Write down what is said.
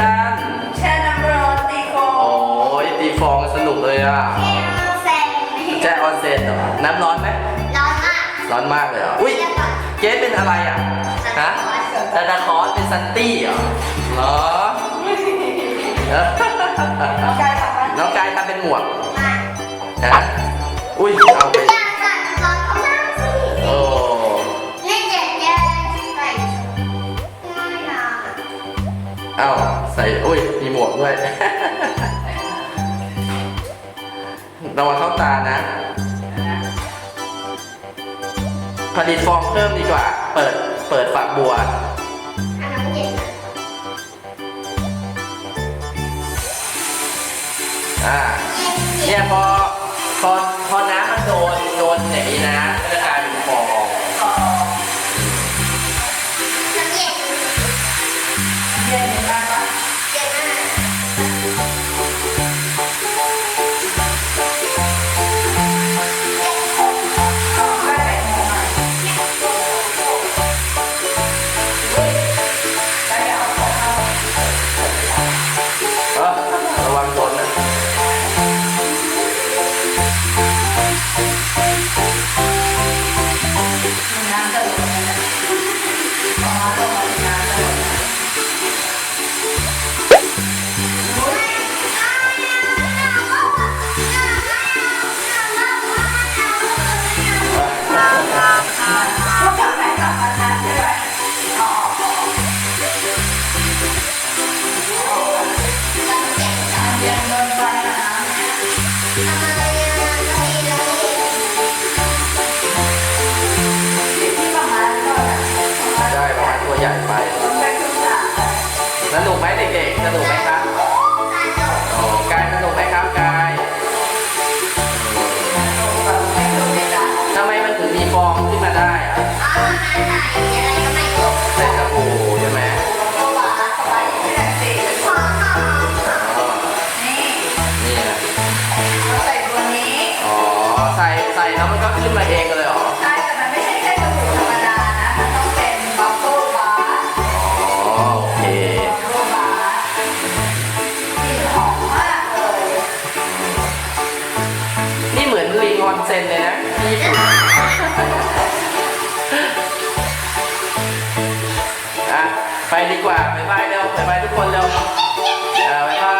กัน แช่น้ำร้อนตีโคโอ้ยตีฟองสนุกเลยอะเอ็มเซนแช่ออนเซ็นเหรอ น้ำร้อนไหมร้อนมาก ร้อนมากเลยเหรอ อุ้ยเกสเป็นอะไรอะ ฮะซานตาคลอสเป็นซันตี้เหรอเหรอน้องกายกลับบ้านน้องกายทำเป็นหมวกมากฮะอุ้ยเอาไปอย อ้าวใส่อุ้ยมีหมวกด้วย ระวังเข้าตานะ ผลิตฟองเพิ่มดีกว่า เปิด เปิดฝักบัว อันน้ำเย็นอ่า เนี่ยพอ พอ พอน้ำมันโดน โดนอย่างนี้นะ ไปต้องได้ครึ่งหลังสนุกไหมเด็กๆ สนุกไหมครับโอ้กายสนุกไหมครับกายแบบไม่ครึ่งหลังทำไมมันถึงมีฟองขึ้นมาได้อะใส่สบู่ใช่ไหมตัวบาสสบายที่ไหนสิอ๋อนี่นี่นะเราใส่ตัวนี้อ๋อใส่ใส่แล้วมันก็ขึ้นมาเอง อนเซนเลยนะที่ญี่ปุ่นอะไปดีกว่าบ๊ายบายเร็วบ๊ายบายทุกคนเร็วอ่าบ๊ายบาย